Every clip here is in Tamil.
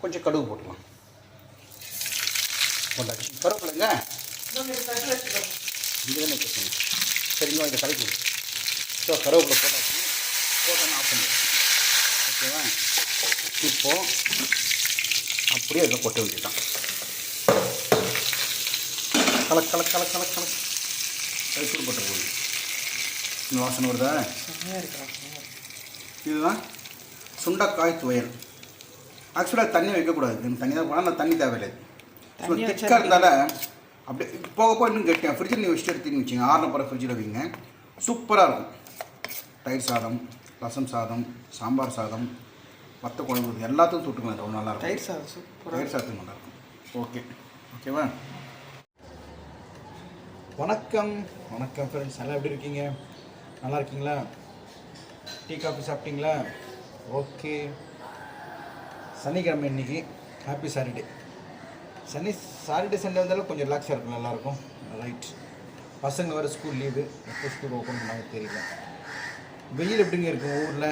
கொஞ்சம் கடுகு போட்டுக்கலாம். போட்டாச்சு கருவேப்பிலைங்க இங்கே தானே கேட்குங்க சரிங்க இதை கலக்கி விடு. ஸோ கருவேப்பிலை போட்டாச்சு. போட்டோன்னா ஆஃப் பண்ணி ஓகேவா? இப்போ அப்படியே இதில் கொட்ட வேண்டியதுதான். கலக் கலக் கலக் கலக் கலக். அது சுடுபட்ட போகுது இந்த வாசனை வருதா? இதுதான் சுண்டைக்காய் துவையல். ஆக்சுவலாக தண்ணி வைக்கக்கூடாது. தண்ணி தான் போனால் தண்ணி தேவையில்லை. வச்சா திக்காக இருந்தால அப்படியே போக போக இன்னும் கெட்டியாக ஃப்ரிட்ஜில் நீங்கள் வச்சுட்டு எடுத்துன்னு வச்சுங்க ஆறுன பிறகு ஃப்ரிட்ஜில் வைங்க. சூப்பராக இருக்கும். தயிர் சாதம் ரசம் சாதம் சாம்பார் சாதம் வத்த குழம்பு இது எல்லாத்தையும் தொட்டுக்கலாம் இது நல்லா இருக்கும் தயிர் சாதம் சூப்பராக தயிர் சாதத்துக்கு நல்லா இருக்கும் ஓகே ஓகேவா வணக்கம். வணக்கம் ஃப்ரெண்ட்ஸ் எல்லாம் எப்படி இருக்கீங்க? நல்லா இருக்கீங்களா? டீ காஃபி சாப்பிட்டீங்களா? ஓகே சனிக்கிழமை இன்னைக்கு ஹாப்பி சாட்டர்டே சனி சாட்டர்டே சண்டே வந்தாலும் கொஞ்சம் ரிலாக்ஸாக இருக்கும் நல்லாயிருக்கும். ரைட் பசங்க வேறு ஸ்கூல் லீவு எப்போ ஸ்கூல் ஓப்பன் பண்ணாங்க தெரியல. வெயில் எப்படிங்க இருக்கும் ஊரில்?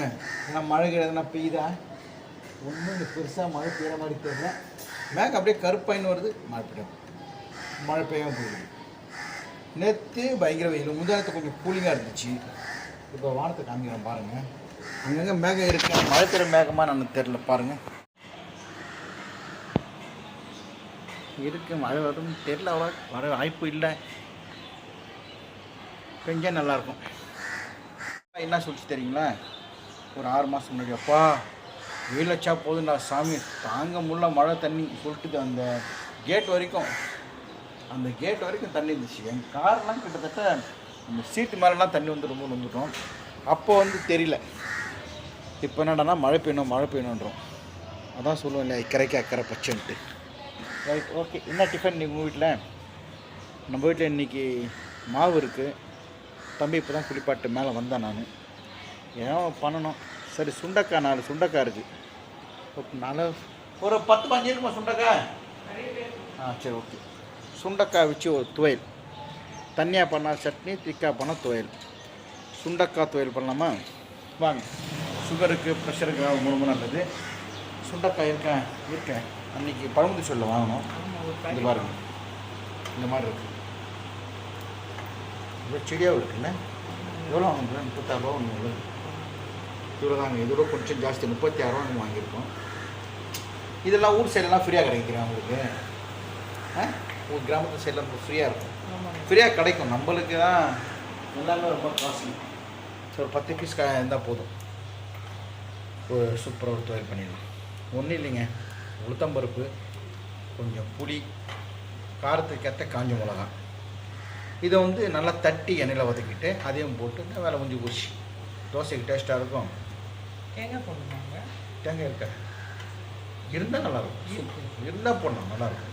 ஏன்னா மழை எதனா பெய்யுதா? ஒன்றும் இந்த பெருசாக மழை பெய்கிற மாதிரி தெரியல. மேகம் அப்படியே கருப்பாயின்னு வருது மழை பெய்யும். மழை பெய்யாமல் போயிடுது. நேற்று பயங்கர வெயில். முந்தானத்து கொஞ்சம் கூலிங்காக இருந்துச்சு. இப்போ வானத்தை காமிக்கிறேன் பாருங்கள் அங்கங்கே மேகம் இருக்கு? மழை பெய்கிற மேகமாக நான் தெரில பாருங்கள் இருக்கும் மழை வரும் தெரில அவ்வளோ வர வாய்ப்பு இல்லை. கொஞ்சம் நல்லாயிருக்கும். என்ன சொல்லிச்சு தெரியுங்களா? ஒரு ஆறு மாதம் முன்னாடி அப்பா வெயில் வச்சா போதும்டா சாமி. தாங்க முடியல மழை தண்ணி சொல்லிட்டு அந்த கேட் வரைக்கும். அந்த கேட் வரைக்கும் தண்ணி இருந்துச்சு. என் கார்லாம் கிட்டத்தட்ட அந்த சீட்டு மேலெலாம் தண்ணி வந்து ரொம்ப வந்துட்டோம். அப்போ வந்து தெரியல. இப்போ என்னடான்னா மழை பெய்யணும் மழை பெய்யணுன்றோம். அதான் சொல்லுவோம் இல்லையா இக்கரைக்கு அக்கறை பச்சைன்ட்டு. ரைட் ஓகே என்ன டிஃபன் நீங்கள் உங்கள் வீட்டில் நம்ம வீட்டில் இன்றைக்கி மாவு இருக்குது தம்பி இப்போ தான் குளிப்பாட்டு மேலே வந்தேன் நான். ஏதோ பண்ணணும்? சரி சுண்டக்காய் நாலு சுண்டக்காய் இருக்குது நாலு. ஒரு பத்து பஞ்சு இருக்குமா சுண்டக்காய் ஆ சரி ஓகே சுண்டக்காய் வச்சு ஒரு துவையல். தனியாக பண்ணால் சட்னி திக்காக பண்ணால் துவையல். சுண்டக்காய் துவையல் பண்ணலாமா? வாங்க. சுகருக்கு ப்ரெஷருக்கு ரொம்ப நல்லது. சுண்டக்காய் இருக்கேன் இருக்கேன். அன்றைக்கி பழமுதி சொல்ல வாங்கணும் இது பாருங்க. இந்த மாதிரி இருக்குது இவ்வளோ செடியாக இருக்குல்ல எவ்வளோ வாங்குறேன் முப்பத்தாறுரூவா ஒன்று இவ்வளோ தாங்க. இதோட கொஞ்சம் ஜாஸ்தி. முப்பத்தி ஆறுரூவா நம்ம வாங்கியிருக்கோம். இதெல்லாம் ஊர் சைடெல்லாம் ஃப்ரீயாக கிடைக்கிறேன் உங்களுக்கு? ஆ? உங்கள் கிராமத்து சைடில் ஃப்ரீயாக இருக்கும். ஃப்ரீயாக கிடைக்கும். நம்மளுக்கு தான் எல்லாமே ரொம்ப காஸ்ட்லி ஸோ ஒரு பத்து பீஸ் கா இருந்தால் போதும். ஒரு சூப்பராக ஒரு துவையல் பண்ணிடலாம். ஒன்றும் இல்லைங்க. உளுத்தம்பருப்பு கொஞ்சம் புளி காரத்துக்கு ஏற்ற காஞ்ச மிளகா. இதை வந்து நல்லா தட்டி எண்ணெயில் வதக்கிட்டு அதையும் போட்டு வேலை முடிஞ்சு போச்சு. தோசைக்கு டேஸ்ட்டாக இருக்கும். தேங்காய் போடணுமாங்க? தேங்காய் இருக்கா? இருந்தால் நல்லாயிருக்கும் இருந்தால் போடணும் நல்லாயிருக்கும்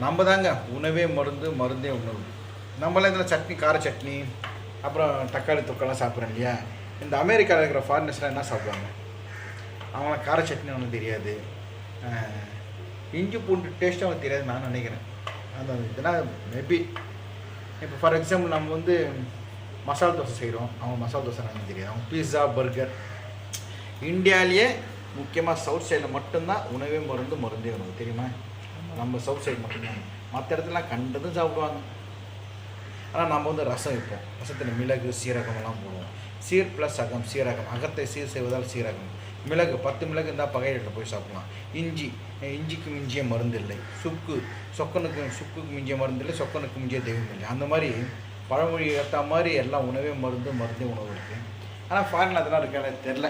நம்ம தாங்க உணவே மருந்து மருந்தே உணவு. நம்மளாம் இதில் சட்னி கார சட்னி அப்புறம் தக்காளி தொக்கெல்லாம் சாப்பிட்றோம் இல்லையா? இந்த அமெரிக்காவில் இருக்கிற ஃபாரினர்ஸ்லாம் என்ன சாப்பிடுவாங்க? அவங்களாம் கார சட்னி ஒன்றும் தெரியாது. இஞ்சி பூண்டு டேஸ்ட்டும் அவங்களுக்கு தெரியாது நான் நினைக்கிறேன். அந்த இதெல்லாம் மேபி இப்போ ஃபார் எக்ஸாம்பிள் நம்ம வந்து மசாலா தோசை செய்கிறோம் அவங்க மசாலா தோசை எனக்கு தெரியாது. அவங்க பீஸா பர்கர் இந்தியாவிலேயே முக்கியமாக சவுத் சைடில் மட்டும்தான் உணவே மருந்து மருந்தே உணவு தெரியுமா? நம்ம சவுத் சைடு மட்டும்தான். மற்ற இடத்துலலாம் கண்டதும் சாப்பிடுவாங்க. ஆனால் நம்ம வந்து ரசம் வைப்போம். ரசத்தில் மிளகு சீரகம் எல்லாம் போடுவோம். சீர் ப்ளஸ் அகம் சீரகம். அகத்தை சீர் செய்வதால் சீரகம். மிளகு பத்து மிளகு இருந்தால் பகையிட்ட போய் சாப்பிடலாம். இஞ்சி இஞ்சிக்கு மிஞ்சிய மருந்து இல்லை. சுக்கு சொக்கனுக்கு சுக்குக்கு மிஞ்சிய மருந்து இல்லை சொக்கனுக்கு மிஞ்சிய தெய்வம் இல்லை. அந்த மாதிரி பழமொழி ஏற்ற மாதிரி எல்லாம் உணவே மருந்து மருந்தே உணவு இருக்குது ஆனால் ஃபாரின் அதெல்லாம் இருக்கா தெரில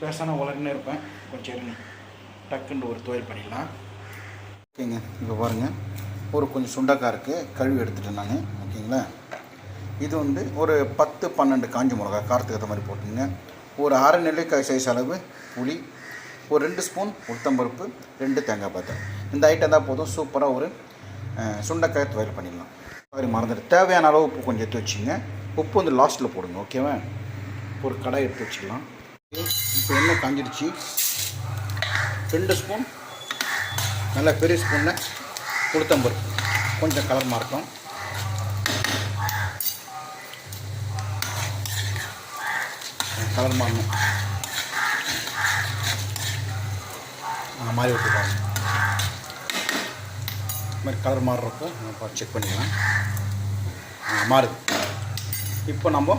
பேசான உலகன்னு இருப்பேன். கொஞ்சம் இருங்க. டக்குன்னு ஒரு துவையல் பண்ணிடலாம். ஓகேங்க இப்போ பாருங்கள் ஒரு கொஞ்சம் சுண்டக்காய் இருக்குது கழுவி எடுத்துட்டேன் நான். ஓகேங்களா? இது வந்து ஒரு பத்து பன்னெண்டு காஞ்ச மிளகா காரத்துக்கு ஏற்ற மாதிரி போட்டுங்க. ஒரு அரை நெல்லிக்காய் சைஸ் அளவு புளி ஒரு ரெண்டு ஸ்பூன் உளுத்தம்பருப்பு ரெண்டு தேங்காய் பாத்து இந்த ஐட்டம் தான் போதும். சூப்பராக ஒரு சுண்டைக்காய் துவையல் பண்ணிடலாம். மாதிரி மறந்துட்டு தேவையான அளவு உப்பு கொஞ்சம் எடுத்து வச்சுங்க. உப்பு வந்து லாஸ்ட்டில் போடுங்க ஓகேவா ஒரு கடாய் எடுத்து வச்சுக்கலாம். இப்போ எண்ணெய் காஞ்சிடுச்சு. ரெண்டு ஸ்பூன் நல்ல பெரிய ஸ்பூனில் உளுத்தம்பருப்பு கொஞ்சம் கலர் மாறட்டும். கலர் மாறணும். நான் மாறி விட்டு பாருங்க இது மாதிரி கலர் மாறுறப்போ நம்ம செக் பண்ணிக்கலாம். மாறுது. இப்போ நம்ம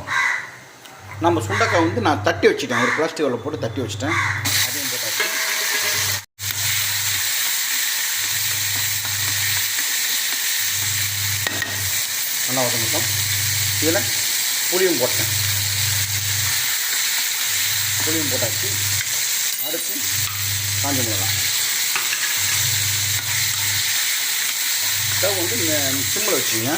நம்ம சுண்டக்காய் வந்து நான் தட்டி வச்சுட்டேன். ஒரு பிளாஸ்டிக் உள்ள போட்டு தட்டி வச்சுட்டேன். அதையும் போட்டாச்சு நல்லா வதங்கட்டும். இதில் புளியும் போட்டேன். புளியும் போட்டாச்சு. அடுத்து காஞ்ச மிளகா. ஸ்டவ் வந்து சிம்மில் வச்சுங்க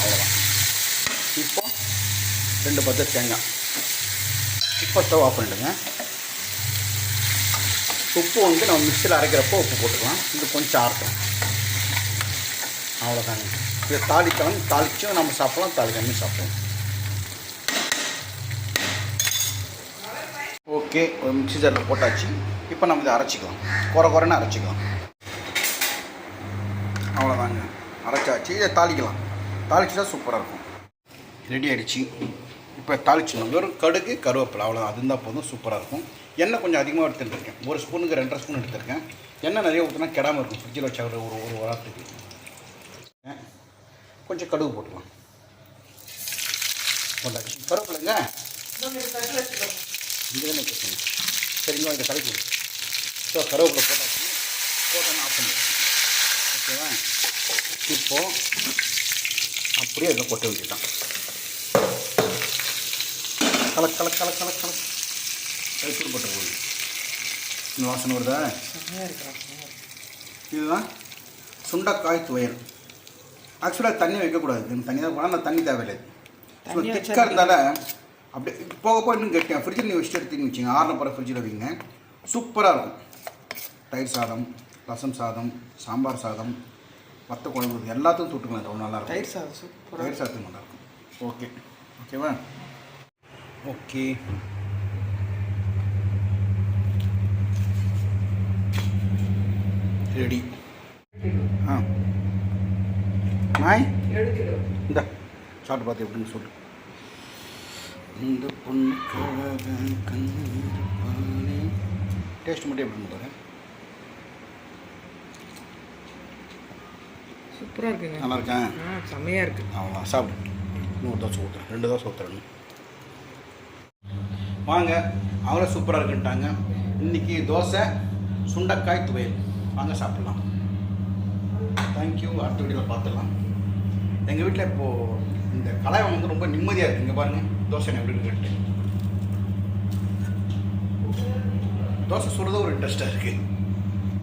அவ்வளோதான் இப்போ ரெண்டு பத்து தேங்காய். இப்போ ஸ்டவ் ஆஃப் பண்ணிடுங்க. உப்பு வந்து நம்ம மிக்சியில் அரைக்கிறப்போ உப்பு போட்டுக்கலாம். இது கொஞ்சம் ஆரட்டும் அவ்வளோதாங்க இதை தாளிக்கலாம் தாளிச்சும் நம்ம சாப்பிடலாம். தாளிக்காமல் சாப்பிடலாம். ஓகே ஒரு மிக்ஸி ஜாரில் போட்டாச்சு. இப்போ நம்ம இதை அரைச்சிக்கலாம். குறை குறைன்னு அரைச்சிக்கலாம். அவ்வளோதாங்க அரைச்சாச்சு. இதை தாளிக்கலாம். தாளிச்சா சூப்பராக இருக்கும். ரெடி ஆகிடுச்சு இப்போ தாளிச்சிடணும். வெறும் கடுகு கருவேப்பிலை அவ்வளோ அது இருந்தால் போதும். சூப்பராக இருக்கும். எண்ணெய் கொஞ்சம் அதிகமாக எடுத்துருக்கேன் ஒரு ஸ்பூனுக்கு ரெண்டரை ஸ்பூன் எடுத்திருக்கேன். எண்ணெய் நிறைய ஊற்றினா கிடாமல் இருக்கும். ஃப்ரிட்ஜில் வச்சா ஒரு ஒரு வாரத்துக்கு. கொஞ்சம் கடுகு போட்டுக்கலாம். போட்டாச்சு கருவேப்பிலைங்க இங்கே தானே கேட்கணும் சரிங்க இதை கலக்கி விடு ஸோ கருவேப்பிலை போட்டாச்சு. போட்டோன்னு ஆஃப் பண்ணி ஓகேவா? இப்போது அப்படியே இதில் கொட்ட வேண்டியதான் கலக் கலக் கலக் கலக் கலக். கைத்தூள் போட்ட போகுது இந்த வாசனை வருதா? இதுதான் சுண்டைக்காய் துவையல். ஆக்சுவலாக தண்ணி வைக்கக்கூடாது. தண்ணி தான் போனால் நான் தண்ணி தேவையில்லை. வச்சா திக்காக இருந்தால அப்படியே போக போக இன்னும் கெட்டியா? ஃப்ரிட்ஜில் நீ வச்சுட்டு எடுத்துன்னு வச்சுங்க. ஆறின பிறகு ஃப்ரிட்ஜில் வைங்க. சூப்பராக இருக்கும். தயிர் சாதம் ரசம் சாதம் சாம்பார் சாதம் வத்த குழம்பு இது எல்லாத்தையும் தொட்டுக்கலாம் ரொம்ப நல்லா இருக்கும். தயிர் சாதம் சூப்பராக தயிர் சாதத்துக்கு நல்லா இருக்கும். ஓகே ஓகேவா ஓகே ரெடி ஆ நாய் இந்த சாப்பிட்டு பார்த்து எப்படின்னு சொல்லு. இந்த பொண்ணுக்காக கண்ணீர் பாலே. டேஸ்ட் மட்டும் எப்படி பாரு. சூப்பராக இருக்குங்க. நல்லா இருக்கா? ஆ செம்மையாக இருக்கு. அவ்வளோ சாப்பிடு. இன்னொரு தோசை ஊற்றுறேன் ரெண்டு தோசை ஊற்றுறேன் வாங்க அவங்களே சூப்பராக இருக்குன்ட்டாங்க. இன்னைக்கு தோசை சுண்டைக்காய் துவையல். வாங்க சாப்பிட்லாம். தேங்க்யூ அடுத்த வீடியோவில் பார்த்துடலாம். எங்கள் வீட்டில் இப்போது இந்த கலாயம் வந்து ரொம்ப நிம்மதியாக இருக்குது இங்கே பாருங்கள் தோசை எப்படி இருக்குன்ட்டு. தோசை சுடுறது ஒரு இன்ட்ரெஸ்ட்டாக இருக்குது